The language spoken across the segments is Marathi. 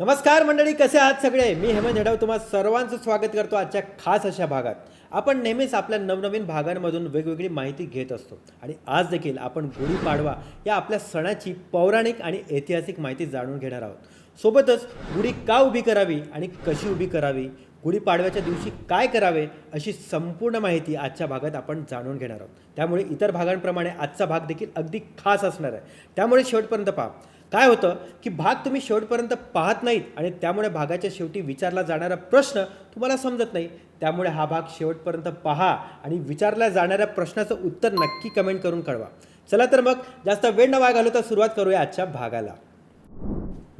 नमस्कार मंडळी कसे आहात सगळे? मी हेमंत हेडाव तुम्हाला सर्वांचं स्वागत करतो आजच्या खास अशा भागात. आपण नेहमीच आपल्या नवनवीन भागांमधून वेगवेगळी माहिती घेत असतो आणि आज देखील आपण गुढीपाडवा या आपल्या सणाची पौराणिक आणि ऐतिहासिक माहिती जाणून घेणार आहोत. सोबतच गुढी का उभी करावी आणि कशी उभी करावी गुढीपाडव्याच्या दिवशी काय करावे अशी संपूर्ण माहिती आजच्या भागात आपण जाणून घेणार आहोत. त्यामुळे इतर भागांप्रमाणे आजचा भाग देखील अगदी खास असणार आहे. त्यामुळे शेवटपर्यंत पहा. काय होतं की भाग तुम्ही शेवटपर्यंत पाहत नाहीत आणि त्यामुळे भागाच्या शेवटी विचारला जाणारा प्रश्न तुम्हाला समजत नाही. त्यामुळे हा भाग शेवटपर्यंत पहा आणि विचारल्या जाणाऱ्या प्रश्नाचं उत्तर नक्की कमेंट करून कळवा. चला तर मग जास्त वेळ न वाया घालवता सुरुवात करूया आजच्या भागाला.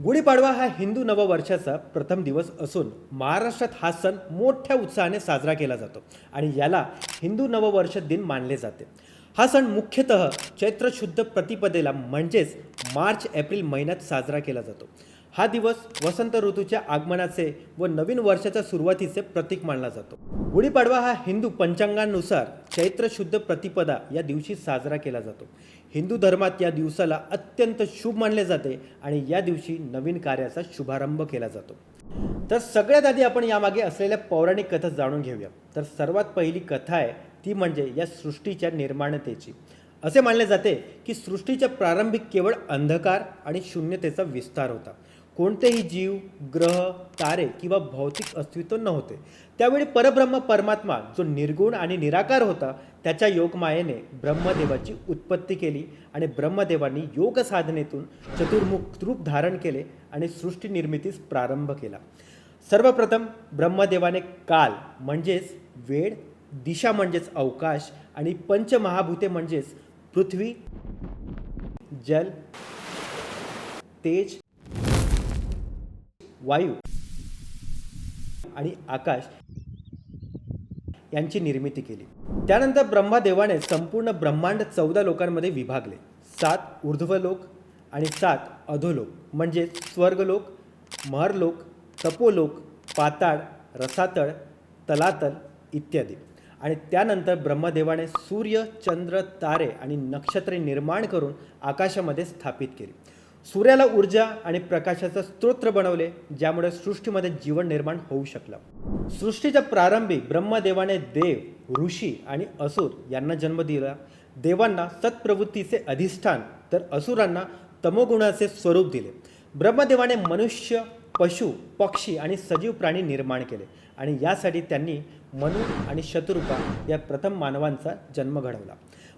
गुढीपाडवा हा हिंदू नववर्षाचा प्रथम दिवस असून महाराष्ट्रात हा सण मोठ्या उत्साहाने साजरा केला जातो आणि याला हिंदू नववर्ष दिन मानले जाते. हा सण मुख्यतः चैत्र शुद्ध प्रतिपदेला म्हणजेच मार्च एप्रिल महिन्यात साजरा केला जातो. हा दिवस वसंत ऋतूच्या आगमनाचे व नवीन वर्षाच्या सुरुवातीचे प्रतीक मानला जातो. गुढीपाडवा हा हिंदू पंचांगानुसार चैत्र शुद्ध प्रतिपदा या दिवशी साजरा केला जातो. हिंदू धर्मात या दिवसाला अत्यंत शुभ मानले जाते आणि या दिवशी नवीन कार्याचा शुभारंभ केला जातो. तर सगळ्यात आधी आपण यामागे असलेल्या पौराणिक कथा जाणून घेऊया. तर सर्वात पहिली कथा आहे ती म्हणजे या सृष्टीच्या निर्माणतेची. असे मानले जाते की सृष्टीच्या प्रारंभिक केवळ अंधकार आणि शून्यतेचा विस्तार होता. कोणतेही जीव ग्रह तारे किंवा भौतिक अस्तित्व नव्हते. त्यावेळी परब्रह्म परमात्मा जो निर्गुण आणि निराकार होता त्याच्या योगमायेने ब्रह्मदेवाची उत्पत्ती केली आणि ब्रह्मदेवांनी योग साधनेतून चतुर्मुख रूप धारण केले आणि सृष्टी निर्मितीस प्रारंभ केला. सर्वप्रथम ब्रह्मदेवाने काल म्हणजेच वेळ दिशा म्हणजेच अवकाश आणि पंचमहाभूते म्हणजेच पृथ्वी जल तेज वायू आणि आकाश यांची निर्मिती केली. त्यानंतर ब्रह्मादेवाने संपूर्ण ब्रह्मांड चौदा लोकांमध्ये विभागले. सात ऊर्ध्वलोक आणि सात अधोलोक म्हणजे स्वर्गलोक महरलोक तपोलोक पाताळ रसातळ तलातल इत्यादी. आणि त्यानंतर ब्रह्मदेवाने सूर्य चंद्र तारे आणि नक्षत्रे निर्माण करून आकाशामध्ये स्थापित केली. सूर्याला ऊर्जा आणि प्रकाशाचा स्तोत्र बनवले ज्यामुळे सृष्टीमध्ये जीवन निर्माण होऊ शकलं. सृष्टीच्या प्रारंभी ब्रह्मदेवाने देव ऋषी आणि असुर यांना जन्म दिला. देवांना सत्प्रवृत्तीचे अधिष्ठान तर असुरांना तमोगुणाचे स्वरूप दिले. ब्रह्मदेवाने मनुष्य पशु पक्षी आणि सजीव प्राणी निर्माण केले. आणि यासाठी त्यांनी मनु आणि शत्रुपा या प्रथम मानवांचा जन्म घडवला.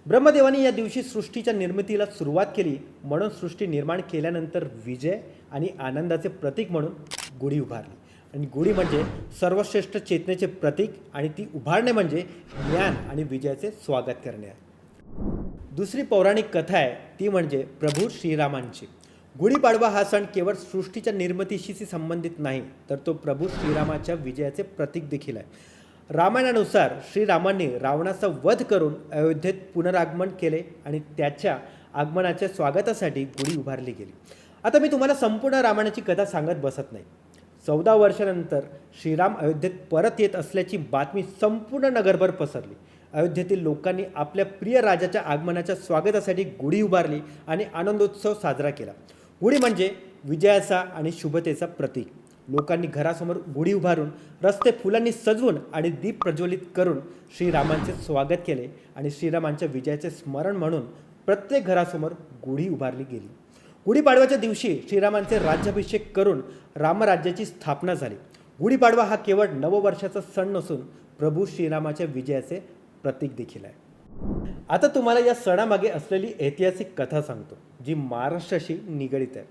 ब्रह्मदेवाने या दिवशी सृष्टीच्या निर्मितीला सुरुवात केली म्हणून सृष्टी निर्माण केल्यानंतर विजय आणि आनंदाचे प्रतीक म्हणून गुढी उभारली. आणि गुढी म्हणजे सर्वश्रेष्ठ चेतनेचे प्रतीक आणि ती उभारणे म्हणजे ज्ञान आणि विजयाचे स्वागत करणे. आहे दुसरी पौराणिक कथा आहे ती म्हणजे प्रभू श्रीरामांची. गुढीपाडवा हा सण केवळ सृष्टीच्या निर्मितीशी संबंधित नाही तर तो प्रभू श्रीरामाच्या विजयाचे प्रतीक देखील आहे. रामायणानुसार श्रीरामांनी रावणाचा वध करून अयोध्येत पुनरागमन केले आणि त्याच्या आगमनाच्या स्वागतासाठी गुढी उभारली गेली. आता मी तुम्हाला संपूर्ण रामायणाची कथा सांगत बसत नाही. चौदा वर्षानंतर श्रीराम अयोध्येत परत येत असल्याची बातमी संपूर्ण नगरभर पसरली. अयोध्येतील लोकांनी आपल्या प्रिय राजाच्या आगमनाच्या स्वागतासाठी गुढी उभारली आणि आनंदोत्सव साजरा केला. गुढी म्हणजे विजयाचा आणि शुभतेचा प्रतीक. लोकांनी घरासमोर गुढी उभारून रस्ते फुलांनी सजवून आणि दीप प्रज्वलित करून श्रीरामांचे स्वागत केले आणि श्रीरामांच्या विजयाचे स्मरण म्हणून प्रत्येक घरासमोर गुढी उभारली गेली. गुढीपाडव्याच्या दिवशी श्रीरामांचे राज्याभिषेक करून रामराज्याची स्थापना झाली. गुढीपाडवा हा केवळ नववर्षाचा सण नसून प्रभू श्रीरामाच्या विजयाचे प्रतीक देखील आहे. आता तुम्हाला या सणामागे असलेली ऐतिहासिक कथा सांगतो जी महाराष्ट्राशी निगडीत आहे.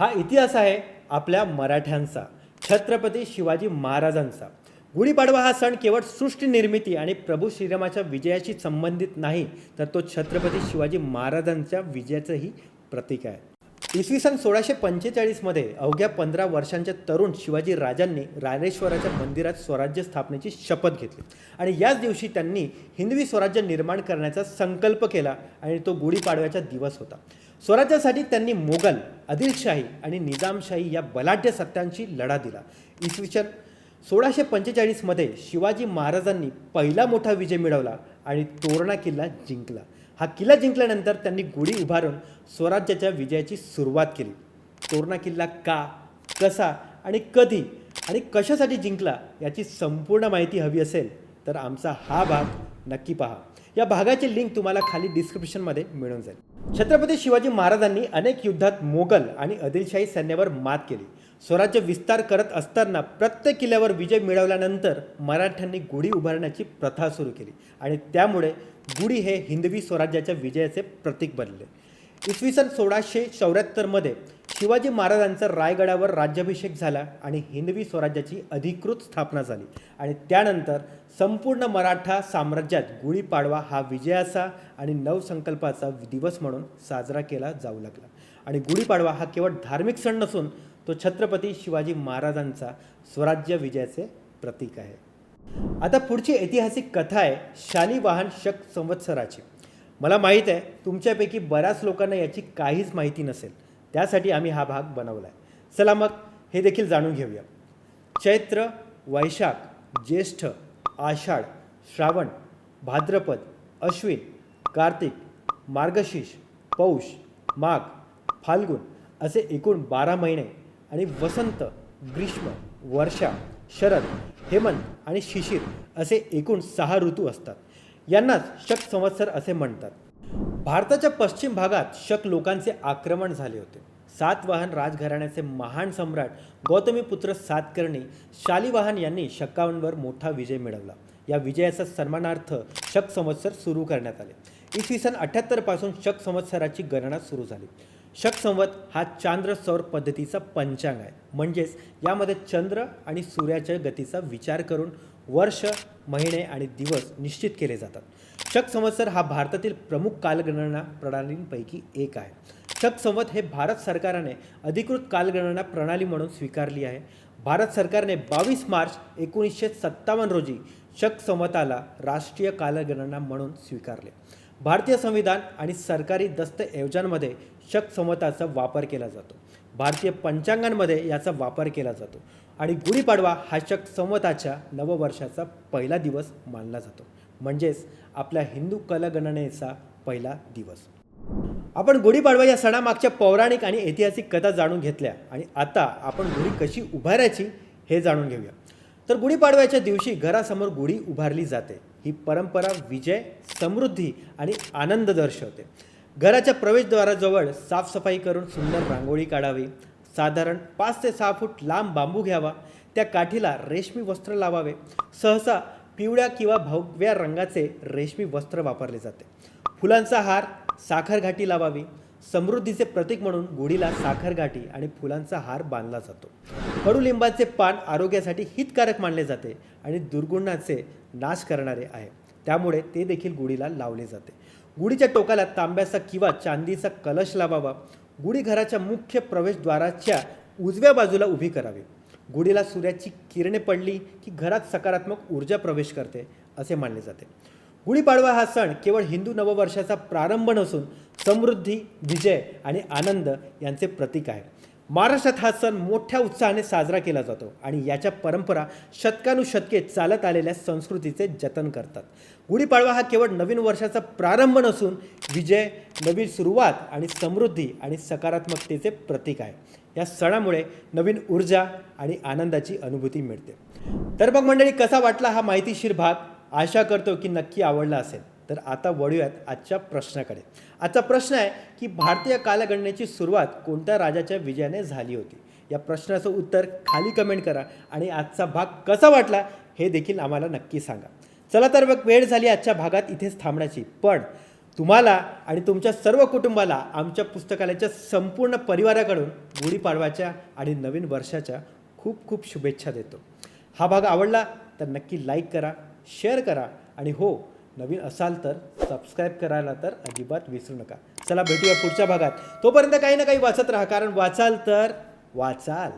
हा इतिहास आहे आपल्या मराठ्यांचा छत्रपती शिवाजी महाराजांचा. गुढीपाडवा हा सण केवळ सृष्टी निर्मिती आणि प्रभू श्रीरामाच्या विजयाशी संबंधित नाही तर तो छत्रपती शिवाजी महाराजांच्या विजयाचंही प्रतीक आहे. इसवी सन सोळाशे पंचेचाळीसमध्ये अवघ्या पंधरा वर्षांच्या तरुण शिवाजी राजांनी रानेश्वराच्या मंदिरात स्वराज्य स्थापनेची शपथ घेतली. आणि याच दिवशी त्यांनी हिंदवी स्वराज्य निर्माण करण्याचा संकल्प केला आणि तो गुढीपाडव्याचा दिवस होता. स्वराज्यासाठी त्यांनी मोगल आदिलशाही आणि निजामशाही या बलाढ्य सत्यांशी लढा दिला. इसवी सन सोळाशे पंचेचाळीसमध्ये शिवाजी महाराजांनी पहिला मोठा विजय मिळवला आणि तोरणा किल्ला जिंकला. हा किल्ला जिंकल्यानंतर त्यांनी गुढी उभारून स्वराज्याच्या विजयाची सुरुवात केली. तोरणा किल्ला का कसा आणि कधी आणि कशासाठी जिंकला याची संपूर्ण माहिती हवी असेल तर आमचा हा भाग नक्की पहा. या भागाची लिंक तुम्हाला खाली डिस्क्रिप्शनमध्ये मिळून जाईल. छत्रपती शिवाजी महाराजांनी अनेक युद्धात मोगल आणि आदिलशाही सैन्यावर मात केली. स्वराज्य विस्तार करत असताना प्रत्येक किल्ल्यावर विजय मिळवल्यानंतर मराठ्यांनी गुढी उभारण्याची प्रथा सुरू केली. आणि त्यामुळे गुढी हे हिंदवी स्वराज्याच्या विजयाचे प्रतीक बनले. इसवी सन सोळाशे चौऱ्याहत्तरमध्ये शिवाजी महाराजांचा रायगडावर राज्याभिषेक झाला आणि हिंदवी स्वराज्याची अधिकृत स्थापना झाली. आणि त्यानंतर संपूर्ण मराठा साम्राज्यात गुढीपाडवा हा विजयाचा आणि नवसंकल्पाचा दिवस म्हणून साजरा केला जाऊ लागला. आणि गुढीपाडवा हा केवळ धार्मिक सण नसून तो छत्रपती शिवाजी महाराजांचा स्वराज्य विजयाचे प्रतीक आहे. आता पुढची ऐतिहासिक कथा आहे शालिवाहन शक संवत्सराची. मला माहीत आहे तुमच्यापैकी बऱ्याच लोकांना याची काहीच माहिती नसेल. त्यासाठी आम्ही हा भाग बनवला आहे चला मग हे देखील जाणून घेऊया. चैत्र वैशाख ज्येष्ठ आषाढ श्रावण भाद्रपद अश्विन कार्तिक मार्गशीर्ष पौष माघ फाल्गुन असे एकूण बारा महिने आणि वसंत ग्रीष्म वर्षा शरद हेमंत आणि शिशिर असे एकूण सहा ऋतू असतात. यांनाच शक संवत्सर असे म्हणतात. भारताच्या पश्चिम भागात शक लोकांचे आक्रमण झाले होते. सातवाहन राजघराण्याचे महान सम्राट गौतमीपुत्र सातकर्णी शालिवाहन यांनी शकांवर मोठा विजय मिळवला. या विजयाचा सन्मानार्थ शक संवत्सर सुरू करण्यात आले. इसवी सन अठ्ठ्याहत्तरपासून शक संवत्सराची गणना सुरू झाली. शक संवत हा चांद्र सौर पद्धतीचा पंचांग आहे. म्हणजेच यामध्ये चंद्र आणि सूर्याच्या गतीचा विचार करून वर्ष महिने आणि दिवस निश्चित केले जातात. शक संवत्सर हा भारतातील प्रमुख कालगणना प्रणालींपैकी एक आहे. शक संवत हे भारत सरकारने अधिकृत कालगणना प्रणाली म्हणून स्वीकारली आहे. भारत सरकारने बावीस मार्च एकोणीसशे सत्तावन्न रोजी शक संवताला राष्ट्रीय कालगणना म्हणून स्वीकारले. भारतीय संविधान आणि सरकारी दस्तऐवजांमध्ये शक संवताचा वापर केला जातो. भारतीय पंचांगांमध्ये याचा वापर केला जातो. आणि गुढीपाडवा हा शक संवताच्या नववर्षाचा पहिला दिवस मानला जातो. म्हणजेच आपल्या हिंदू कलगणनेचा पहिला दिवस. आपण गुढीपाडवा या सणामागच्या पौराणिक आणि ऐतिहासिक कथा जाणून घेतल्या आणि आता आपण गुढी कशी उभारायची हे जाणून घेऊया. तर गुढीपाडव्याच्या दिवशी घरासमोर गुढी उभारली जाते. ही परंपरा विजय समृद्धी आणि आनंद दर्शवते. घराच्या प्रवेशद्वाराजवळ साफसफाई करून सुंदर रांगोळी काढावी. साधारण पाच ते सहा फूट लांब बांबू घ्यावा. त्या काठीला रेशमी वस्त्र लावावे. सहसा पिवळ्या किंवा भगव्या रंगाचे रेशमी वस्त्र वापरले जाते. फुलांचा हार साखरघाटी लावावी. समृद्धीचे प्रतीक म्हणून गुढीला साखरघाटी आणि फुलांचा हार बांधला जातो. कडुलिंबाचे पान आरोग्यासाठी हितकारक मानले जाते आणि दुर्गुणाचे नाश करणारे आहे. त्यामुळे ते देखील गुढीला लावले जाते. गुढीच्या टोकाला तांब्याचा किंवा चांदीचा कलश लावावा. गुढी घराच्या मुख्य प्रवेशद्वाराच्या उजव्या बाजूला उभी करावी. गुढीला सूर्याची किरणे पडली की घरात सकारात्मक ऊर्जा प्रवेश करते असे मानले जाते. गुढीपाडवा हा सण केवळ हिंदू नववर्षाचा प्रारंभ नसून समृद्धी विजय आणि आनंद यांचे प्रतीक आहे. महाराष्ट्रात हा सण मोठ्या उत्साहाने साजरा केला जातो आणि याच्या परंपरा शतकानुशतके चालत आलेल्या संस्कृतीचे जतन करतात. गुढीपाडवा हा केवळ नवीन वर्षाचा प्रारंभ नसून विजय नवीन सुरुवात आणि समृद्धी आणि सकारात्मकतेचे प्रतीक आहे. या सणामुळे नवीन ऊर्जा आणि आनंदाची अनुभूती मिळते. तर मग मंडळी कसा वाटला हा माहितीशीर भाग? आशा करतो की नक्की आवडला असेल. तर आता वळूयात आजच्या प्रश्नाकडे. आजचा प्रश्न आहे की भारतीय कालगणनेची सुरुवात कोणत्या राजाच्या विजयाने झाली होती? या प्रश्नाचं उत्तर खाली कमेंट करा आणि आजचा भाग कसा वाटला हे देखील आम्हाला नक्की सांगा. चला तर मग वेळ झाली आजच्या भागात इथेच थांबण्याची. पण तुम्हाला आणि तुमच्या सर्व कुटुंबाला आमच्या पुस्तकालयाच्या संपूर्ण परिवाराकडून गुढीपाडवाच्या आणि नवीन वर्षाच्या खूप खूप शुभेच्छा देतो. हा भाग आवडला तर नक्की लाईक करा शेअर करा आणि हो नवीन असाल तर सबस्क्राईब करायला तर अजिबात विसरू नका. चला भेटूया पुढच्या भागात. तोपर्यंत काही ना काही वाचत राहा कारण वाचाल तर वाचाल.